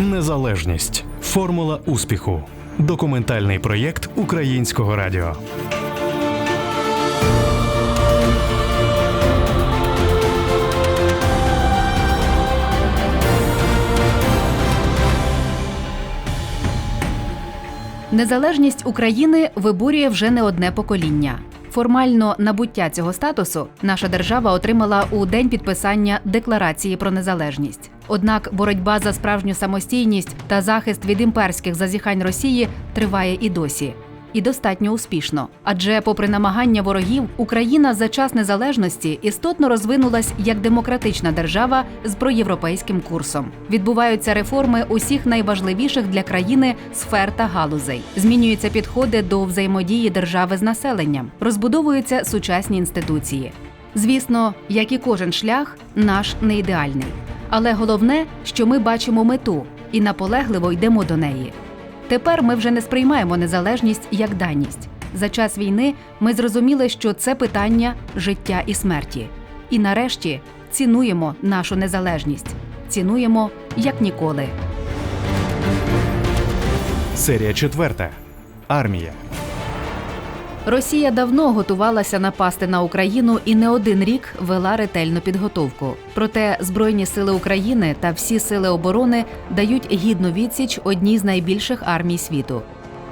Незалежність. Формула успіху. Документальний проєкт українського радіо. Незалежність України виборює вже не одне покоління. Формально набуття цього статусу наша держава отримала у день підписання декларації про незалежність. Однак боротьба за справжню самостійність та захист від імперських зазіхань Росії триває і досі. І достатньо успішно. Адже, попри намагання ворогів, Україна за час незалежності істотно розвинулась як демократична держава з проєвропейським курсом. Відбуваються реформи усіх найважливіших для країни сфер та галузей. Змінюються підходи до взаємодії держави з населенням, розбудовуються сучасні інституції. Звісно, як і кожен шлях, наш не ідеальний. Але головне, що ми бачимо мету і наполегливо йдемо до неї. Тепер ми вже не сприймаємо незалежність як даність. За час війни ми зрозуміли, що це питання життя і смерті. І нарешті цінуємо нашу незалежність, цінуємо як ніколи. Серія четверта. Армія. Росія давно готувалася напасти на Україну і не один рік вела ретельну підготовку. Проте Збройні сили України та всі сили оборони дають гідну відсіч одній з найбільших армій світу.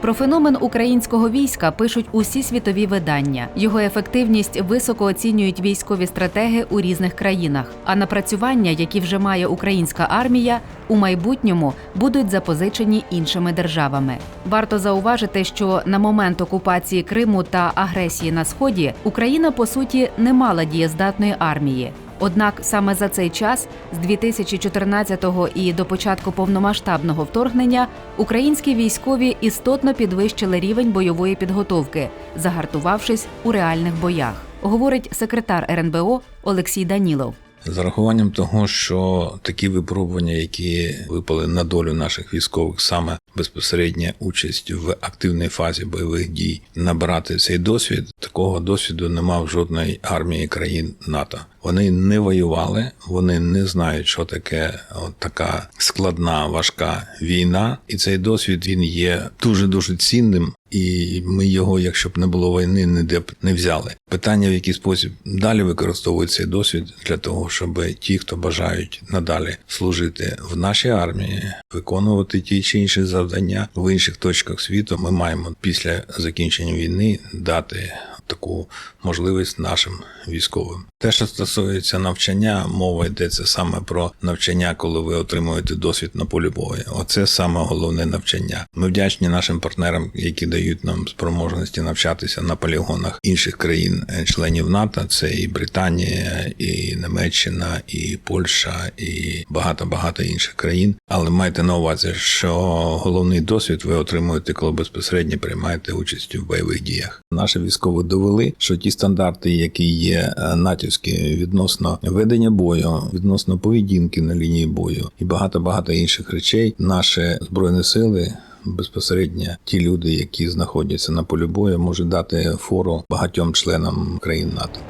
Про феномен українського війська пишуть усі світові видання. Його ефективність високо оцінюють військові стратеги у різних країнах. А напрацювання, які вже має українська армія, у майбутньому будуть запозичені іншими державами. Варто зауважити, що на момент окупації Криму та агресії на сході Україна по суті не мала дієздатної армії. Однак саме за цей час, з 2014-го і до початку повномасштабного вторгнення, українські військові істотно підвищили рівень бойової підготовки, загартувавшись у реальних боях, говорить секретар РНБО Олексій Данілов. З рахуванням того, що такі випробування, які випали на долю наших військових, саме безпосередня участь в активній фазі бойових дій, набирати цей досвід, такого досвіду не мав жодної армії країн НАТО. Вони не воювали, вони не знають, що таке от така складна, важка війна, і цей досвід він є дуже дуже цінним. І ми його, якщо б не було війни, ніде б не взяли. Питання, в який спосіб далі використовують цей досвід для того, щоб ті, хто бажають надалі служити в нашій армії, виконувати ті чи інші завдання в інших точках світу, ми маємо після закінчення війни дати таку можливість нашим військовим. Те, що стосується навчання, мова йдеться саме про навчання, коли ви отримуєте досвід на полі бою. Оце саме головне навчання. Ми вдячні нашим партнерам, які дають нам спроможності навчатися на полігонах інших країн-членів НАТО. Це і Британія, і Німеччина, і Польща, і багато багато інших країн. Але майте на увазі, що головний досвід ви отримуєте, коли безпосередньо приймаєте участь в бойових діях. Наші військові довели, що ті стандарти, які є е, натівські відносно ведення бою, відносно поведінки на лінії бою і багато багато інших речей, наші збройні сили. Безпосередньо ті люди, які знаходяться на полі бою, можуть дати фору багатьом членам країн НАТО.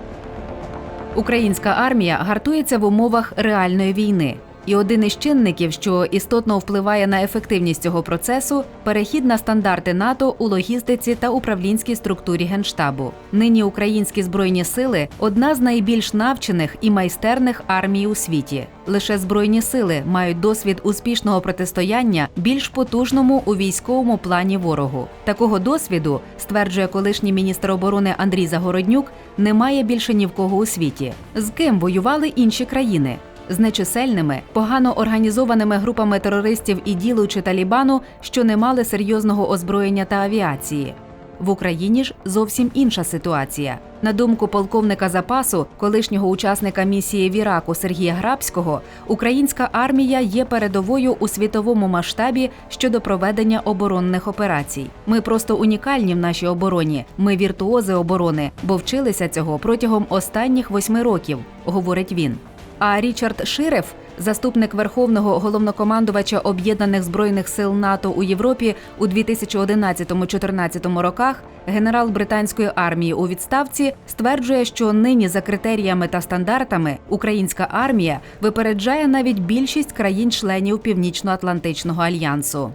Українська армія гартується в умовах реальної війни. І один із чинників, що істотно впливає на ефективність цього процесу, перехід на стандарти НАТО у логістиці та управлінській структурі генштабу. Нині українські збройні сили одна з найбільш навчених і майстерних армій у світі. Лише збройні сили мають досвід успішного протистояння більш потужному у військовому плані ворогу. Такого досвіду, стверджує колишній міністр оборони Андрій Загороднюк, немає більше ні в кого у світі. З ким воювали інші країни? З нечисельними, погано організованими групами терористів і ділу чи Талібану, що не мали серйозного озброєння та авіації. В Україні ж зовсім інша ситуація. На думку полковника запасу, колишнього учасника місії в Іраку Сергія Грабського, українська армія є передовою у світовому масштабі щодо проведення оборонних операцій. Ми просто унікальні в нашій обороні. Ми віртуози оборони, бо вчилися цього протягом останніх восьми років, говорить він. А Річард Ширев, Заступник верховного головнокомандувача об'єднаних збройних сил НАТО у Європі у 2011-14 роках, генерал британської армії у відставці стверджує, що нині за критеріями та стандартами українська армія випереджає навіть більшість країн-членів Північно-Атлантичного альянсу.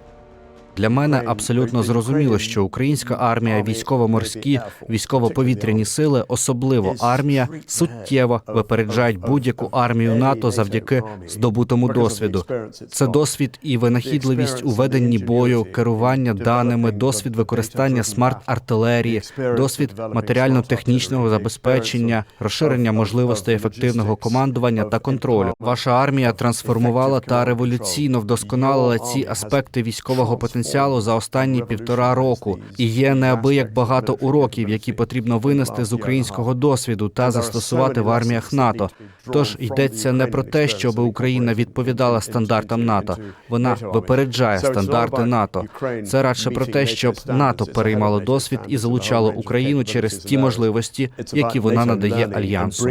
Для мене абсолютно зрозуміло, що українська армія, військово-морські, військово-повітряні сили, особливо армія, суттєво випереджають будь-яку армію НАТО завдяки здобутому досвіду. Це досвід і винахідливість у веденні бою, керування даними, досвід використання смарт-артилерії, досвід матеріально-технічного забезпечення, розширення можливостей ефективного командування та контролю. Ваша армія трансформувала та революційно вдосконалила ці аспекти військового потенціалу за останні півтора року. І є неабияк багато уроків, які потрібно винести з українського досвіду та застосувати в арміях НАТО. Тож йдеться не про те, щоб Україна відповідала стандартам НАТО. Вона випереджає стандарти НАТО. Це радше про те, щоб НАТО переймало досвід і залучало Україну через ті можливості, які вона надає альянсу.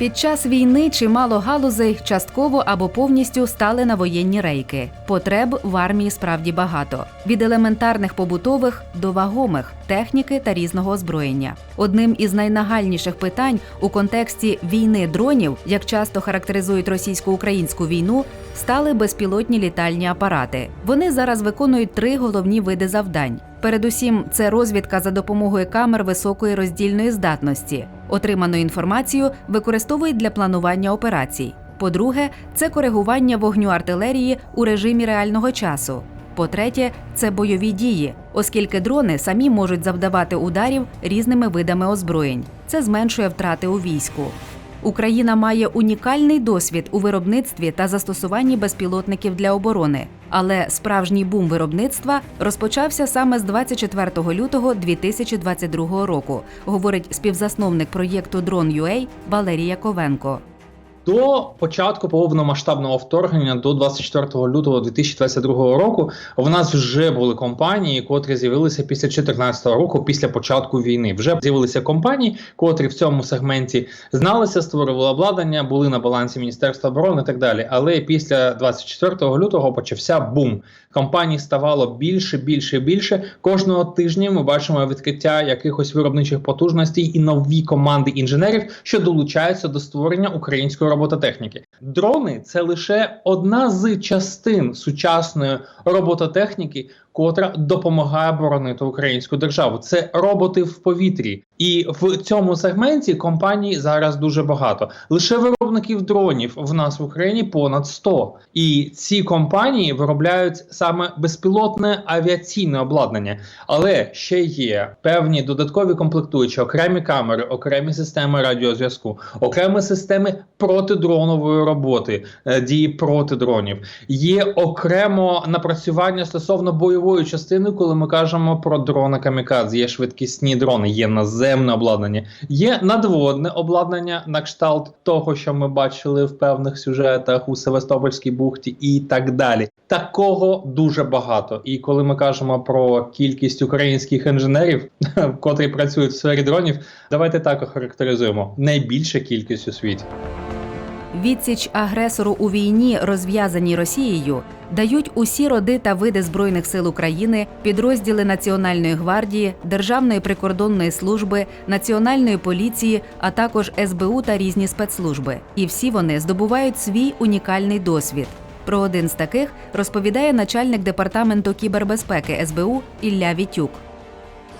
Під час війни чимало галузей частково або повністю стали на воєнні рейки. Потреб в армії справді багато: від елементарних побутових до вагомих техніки та різного озброєння. Одним із найнагальніших питань у контексті війни дронів, як часто характеризують російсько-українську війну, стали безпілотні літальні апарати. Вони зараз виконують три головні види завдань. Передусім, це розвідка за допомогою камер високої роздільної здатності. Отриману інформацію використовують для планування операцій. По-друге, це коригування вогню артилерії у режимі реального часу. По-третє, це бойові дії, оскільки дрони самі можуть завдавати ударів різними видами озброєнь. Це зменшує втрати у війську. Україна має унікальний досвід у виробництві та застосуванні безпілотників для оборони, але справжній бум виробництва розпочався саме з 24 лютого 2022 року, говорить співзасновник проєкту Дрон.UA Валерія Ковенко. До початку повномасштабного вторгнення до 24 лютого 2022 року в нас вже були компанії, котрі з'явилися після 2014 року, після початку війни. Вже з'явилися компанії, котрі в цьому сегменті зналися, створювали обладнання, були на балансі Міністерства оборони і так далі. Але після 24 лютого почався бум. Компаній ставало більше, більше, більше. Кожного тижня ми бачимо відкриття якихось виробничих потужностей і нові команди інженерів, що долучаються до створення української робототехніки. Дрони це лише одна з частин сучасної робототехніки, котра допомагає боронити українську державу. Це роботи в повітрі, і в цьому сегменті компаній зараз дуже багато. Лише виробників дронів в нас в Україні понад 100. І ці компанії виробляють саме безпілотне авіаційне обладнання. Але ще є певні додаткові комплектуючі, окремі камери, окремі системи радіозв'язку, окремі системи протидронової роботи, е, дії проти дронів. Є окремо напрацювання стосовно бойової частини, коли ми кажемо про дрони камікадзе. Є швидкісні дрони, є наземне обладнання, є надводне обладнання на кшталт того, що ми бачили в певних сюжетах у Севастопольській бухті, і так далі. Такого дуже багато. І коли ми кажемо про кількість українських інженерів, котрі працюють в сфері дронів, давайте так охарактеризуємо найбільша кількість у світі. Відсіч агресору у війні, розв'язаній Росією, дають усі роди та види збройних сил України, підрозділи Національної гвардії, Державної прикордонної служби, Національної поліції, а також СБУ та різні спецслужби. І всі вони здобувають свій унікальний досвід. Про один з таких розповідає начальник департаменту кібербезпеки СБУ Ілля Вітюк.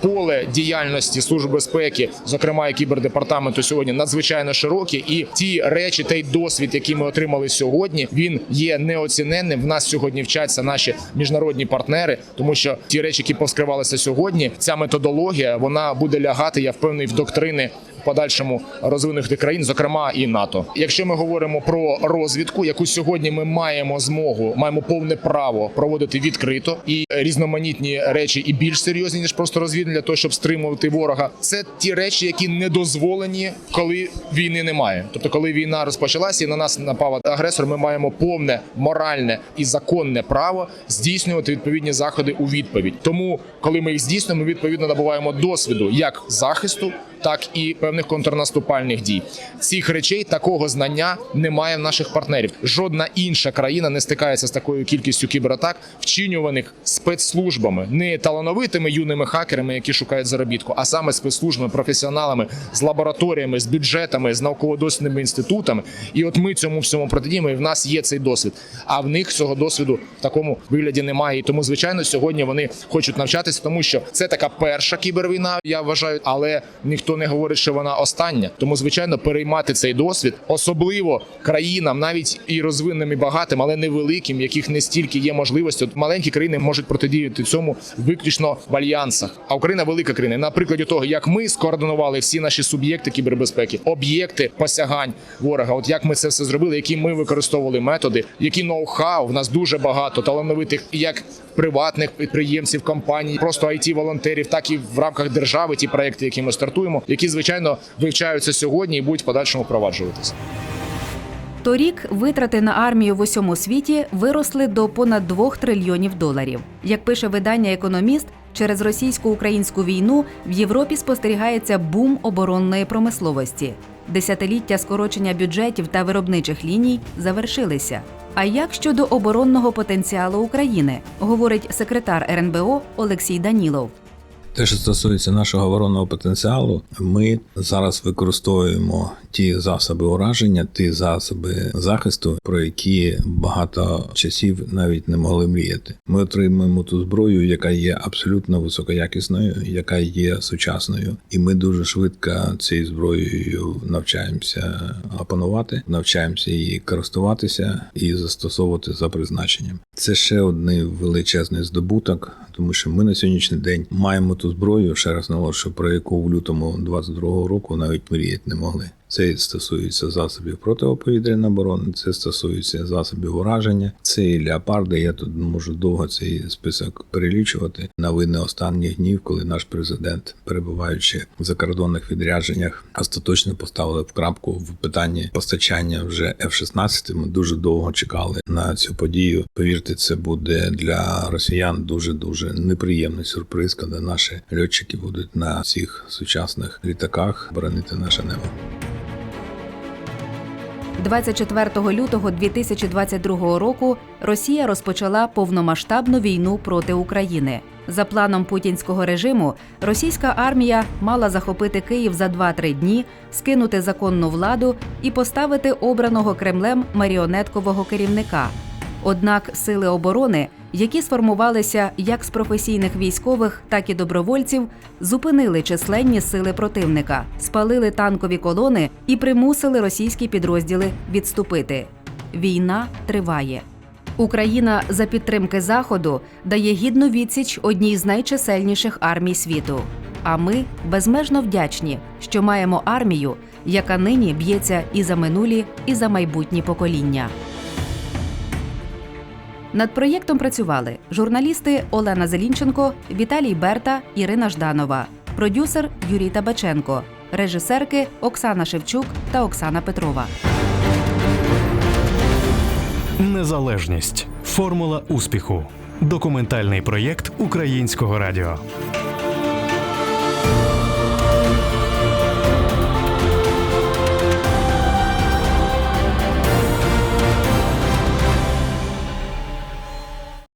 Поле діяльності служби безпеки, зокрема і кібердепартаменту, сьогодні надзвичайно широке. І ті речі, той досвід, який ми отримали сьогодні, він є неоціненним. В нас сьогодні вчаться наші міжнародні партнери, тому що ті речі, які повскривалися сьогодні, ця методологія вона буде лягати. Я впевнений в доктрини. Подальшому розвинутих країн, зокрема і НАТО. Якщо ми говоримо про розвідку, яку сьогодні ми маємо змогу, маємо повне право проводити відкрито і різноманітні речі, і більш серйозні ніж просто для того, щоб стримувати ворога. Це ті речі, які не дозволені, коли війни немає. Тобто, коли війна розпочалася і на нас напав агресор, ми маємо повне моральне і законне право здійснювати відповідні заходи у відповідь. Тому, коли ми їх здійснюємо, ми відповідно набуваємо досвіду як захисту, так і певних контрнаступальних дій. Цих речей такого знання немає в наших партнерів. Жодна інша країна не стикається з такою кількістю кібератак, вчинюваних спецслужбами, не талановитими юними хакерами, які шукають заробітку, а саме спецслужбами, професіоналами з лабораторіями, з бюджетами, з науково-дослідними інститутами. І от ми цьому всьому протидіємо. І в нас є цей досвід. А в них цього досвіду в такому вигляді немає. І тому, звичайно, сьогодні вони хочуть навчатися, тому що це така перша кібервійна, я вважаю, але ніхто не говорить, що вона остання. Тому, звичайно, переймати цей досвід, особливо країнам, навіть і розвиненим, і багатим, але невеликим, яких не стільки є можливості. От маленькі країни можуть протидіяти цьому виключно в альянсах. А Україна велика країна. На прикладі того, як ми скоординували всі наші суб'єкти кібербезпеки, об'єкти посягань ворога. От як ми це все зробили, які ми використовували методи, які ноу-хау в нас дуже багато талановитих як приватних підприємців, компаній, просто it волонтерів, так і в рамках держави ті проекти, які ми стартуємо, які звичайно вивчаються сьогодні і будуть в подальшому впроваджуватися. Торік витрати на армію в усьому світі виросли до понад 2 трильйонів доларів. Як пише видання Економіст, через російсько-українську війну в Європі спостерігається бум оборонної промисловості. Десятиліття скорочення бюджетів та виробничих ліній завершилися. А як щодо оборонного потенціалу України, говорить секретар РНБО Олексій Данілов. Те, що стосується нашого оборонного потенціалу, ми зараз використовуємо ті засоби ураження, ті засоби захисту, про які багато часів навіть не могли мріяти. Ми отримуємо ту зброю, яка є абсолютно високоякісною, яка є сучасною, і ми дуже швидко цією зброєю навчаємося опанувати, навчаємося її користуватися і застосовувати за призначенням. Це ще один величезний здобуток, тому що ми на сьогоднішній день маємо ту зброю, ще раз наголошую, про яку в лютому 22-го року навіть мріяти не могли. Це стосується засобів протиповітряної оборони, це стосується засобів ураження, це і леопарди. Я тут можу довго цей список перелічувати на вини останніх днів, коли наш президент, перебуваючи в закордонних відрядженнях, остаточно поставили в крапку в питанні постачання вже F-16. Ми дуже довго чекали на цю подію. Повірте, це буде для росіян дуже дуже неприємний сюрприз, коли наші льотчики будуть на цих сучасних літаках боронити наше небо. 24 лютого 2022 року Росія розпочала повномасштабну війну проти України. За планом путінського режиму, російська армія мала захопити Київ за 2-3 дні, скинути законну владу і поставити обраного Кремлем маріонеткового керівника. Однак сили оборони, які сформувалися як з професійних військових, так і добровольців, зупинили численні сили противника, спалили танкові колони і примусили російські підрозділи відступити. Війна триває. Україна за підтримки Заходу дає гідну відсіч одній з найчисельніших армій світу. А ми безмежно вдячні, що маємо армію, яка нині б'ється і за минулі, і за майбутні покоління. Над проєктом працювали журналісти Олена Зелінченко, Віталій Берта, Ірина Жданова, продюсер Юрій Табаченко, режисерки Оксана Шевчук та Оксана Петрова. Незалежність. Формула успіху. Документальний проєкт українського радіо.